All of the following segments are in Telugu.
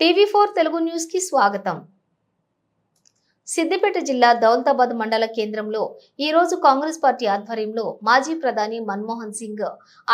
టీవీ ఫోర్ తెలుగు న్యూస్కి స్వాగతం. సిద్దిపేట జిల్లా దౌలతాబాద్ మండల కేంద్రంలో ఈ రోజు కాంగ్రెస్ పార్టీ ఆధ్వర్యంలో మాజీ ప్రధాని మన్మోహన్ సింగ్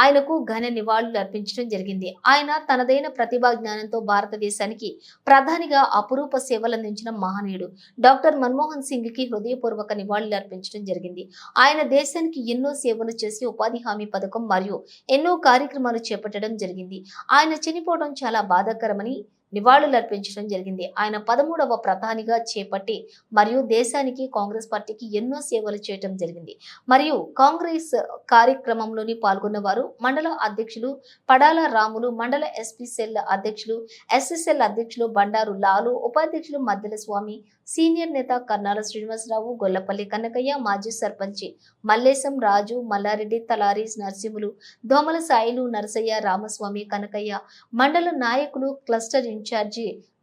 ఆయనకు ఘన నివాళులు అర్పించడం జరిగింది. ఆయన తనదైన ప్రతిభా జ్ఞానంతో భారతదేశానికి ప్రధానిగా అపురూప సేవలందించిన మహనీయుడు. డాక్టర్ మన్మోహన్ సింగ్కి హృదయపూర్వక నివాళులు అర్పించడం జరిగింది. ఆయన దేశానికి ఎన్నో సేవలు చేసి ఉపాధి హామీ పథకం మరియు ఎన్నో కార్యక్రమాలు చేపట్టడం జరిగింది. ఆయన చనిపోవడం చాలా బాధాకరమని నివాళులర్పించడం జరిగింది. ఆయన పదమూడవ ప్రధానిగా చేపట్టి మరియు దేశానికి కాంగ్రెస్ పార్టీకి ఎన్నో సేవలు చేయటం జరిగింది. మరియు కాంగ్రెస్ కార్యక్రమంలోని పాల్గొన్న వారు మండల అధ్యక్షులు పడాల రాములు మండల ఎస్పీ సెల్ అధ్యక్షులు ఎస్ఎస్ఎల్ అధ్యక్షులు బండారు లాలు ఉపాధ్యక్షులు మద్దెల స్వామి సీనియర్ నేత కర్నాల శ్రీనివాసరావు గొల్లపల్లి కనకయ్య మాజీ సర్పంచి మల్లేశం రాజు మల్లారెడ్డి తలారి నరసింహులు దోమల సాయిలు నరసయ్య రామస్వామి కనకయ్య మండల నాయకులు క్లస్టర్ ఇన్ఛార్జి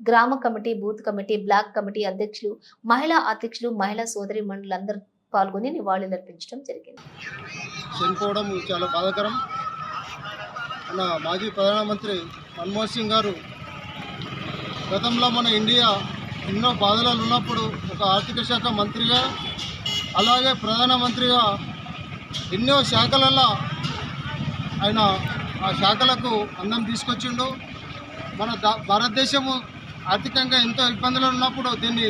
గ్రామ committee booth committee block committee అధ్యక్షులు మహిళా అధ్యక్షులు మహిళా సోదరి మండలందరూ పాల్గొని నివాళులర్పించడం జరిగింది. చనిపోవడం చాలా బాధాకరం. మన మాజీ ప్రధానమంత్రి మన్మోహన్ సింగ్ గారు గతంలో మన ఇండియా ఎన్నో బాధలలో ఉన్నప్పుడు ఒక ఆర్థిక శాఖ మంత్రిగా అలాగే ప్రధానమంత్రిగా ఎన్నో శాఖలలో ఆయన ఆ శాఖలకు అందం తీసుకొచ్చిండు. మన భారతదేశము ఆర్థికంగా ఎంతో ఇబ్బందులు ఉన్నప్పుడు దీన్ని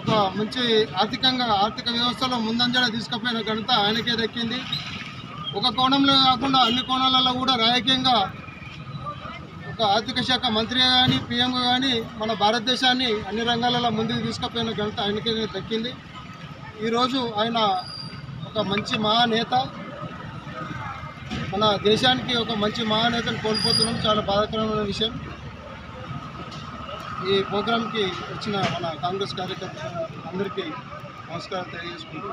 ఒక మంచి ఆర్థికంగా ఆర్థిక వ్యవస్థలో ముందంజడ తీసుకుపోయిన ఘనత ఆయనకే దక్కింది. ఒక కోణంలో కాకుండా అన్ని కోణాలలో కూడా రాజకీయంగా ఒక ఆర్థిక శాఖ మంత్రిగా కానీ పీఎంగా కానీ మన భారతదేశాన్ని అన్ని రంగాలలో ముందుకు తీసుకుపోయిన ఘనత ఆయనకే దక్కింది. ఈరోజు ఆయన ఒక మంచి మహానేత మన దేశానికి ఒక మంచి మహానేతను కోల్పోతున్నాం. చాలా బాధాకరమైన విషయం. ఈ ప్రోగ్రాంకి వచ్చిన మన కాంగ్రెస్ కార్యకర్తలు అందరికీ నమస్కారం తెలియజేసుకుంటూ